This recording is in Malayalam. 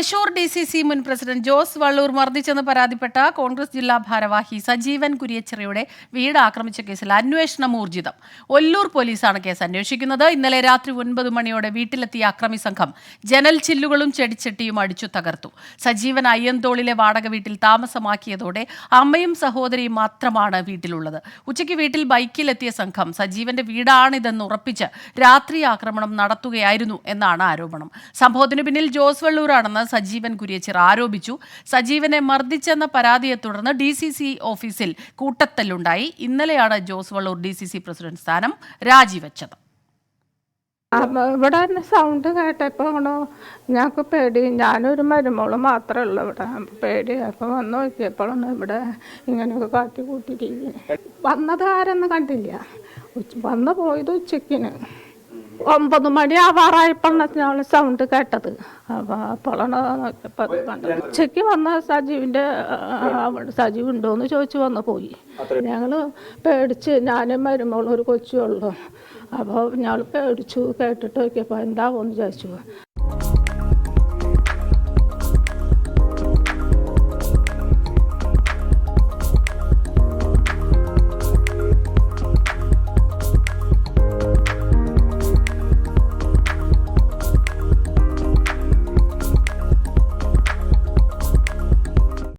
തൃശൂർ ഡി സി സി മുൻ പ്രസിഡന്റ് ജോസ് വള്ളൂർ മർദ്ദിച്ചെന്ന് പരാതിപ്പെട്ട കോൺഗ്രസ് ജില്ലാ ഭാരവാഹി സജീവൻ കുര്യച്ചിറയുടെ വീട് ആക്രമിച്ച കേസിൽ അന്വേഷണം ഊർജിതം. ഒല്ലൂർ പോലീസാണ് കേസ് അന്വേഷിക്കുന്നത്. ഇന്നലെ രാത്രി ഒൻപത് മണിയോടെ വീട്ടിലെത്തിയ അക്രമി സംഘം ജനൽ ചില്ലുകളും ചെടിച്ചട്ടിയും അടിച്ചു തകർത്തു. സജീവൻ അയ്യന്തോളിലെ വാടക വീട്ടിൽ താമസമാക്കിയതോടെ അമ്മയും സഹോദരിയും മാത്രമാണ് വീട്ടിലുള്ളത്. ഉച്ചയ്ക്ക് വീട്ടിൽ ബൈക്കിലെത്തിയ സംഘം സജീവന്റെ വീടാണിതെന്ന് ഉറപ്പിച്ച് രാത്രി ആക്രമണം നടത്തുകയായിരുന്നു എന്നാണ് ആരോപണം. സംഭവത്തിന് പിന്നിൽ ജോസ് വള്ളൂരാണെന്ന് സജീവൻ കുര്യച്ചിർ ആരോപിച്ചു. സജീവനെ മർദ്ദിച്ചെന്ന പരാതിയെ തുടർന്ന് ഡി സി സി ഓഫീസിൽ കൂട്ടത്തല്ലുണ്ടായി. ഇന്നലെയാണ് Jose Vallur D C C president സ്ഥാനം രാജിവെച്ചത്. ഇവിടെ സൗണ്ട് കേട്ടപ്പോണോ ഞങ്ങൾക്ക് പേടി. ഞാനൊരു മരുമോൾ മാത്രമേ ഉള്ളൂ ഇവിടെ. പേടി. അപ്പം വന്ന് നോക്കിയപ്പോഴാണ് ഇവിടെ ഇങ്ങനെയൊക്കെ കാട്ടി കൂട്ടിയിരിക്കുന്നത് വന്നത് ആരെന്ന് കണ്ടില്ല. വന്ന് പോയത് ഉച്ചക്കിന് ഒമ്പത് മണി ആവാറായപ്പോഴാണ് സൗണ്ട് കേട്ടത്. അപ്പോൾ അപ്പോഴാണ് നോക്കിയപ്പോൾ കണ്ടത് ഉച്ചയ്ക്ക് വന്ന സജീവിന്റെ സജീവ് ഉണ്ടോയെന്ന് ചോദിച്ചു വന്ന് പോയി. ഞങ്ങൾ പേടിച്ച് ഞാനും മരുമോളും ഒരു കൊച്ചുള്ളൂ അപ്പോൾ ഞങ്ങൾ പേടിച്ചു കേട്ടിട്ട് നോക്കിയപ്പോൾ എന്താവുമെന്ന് ചോദിച്ചു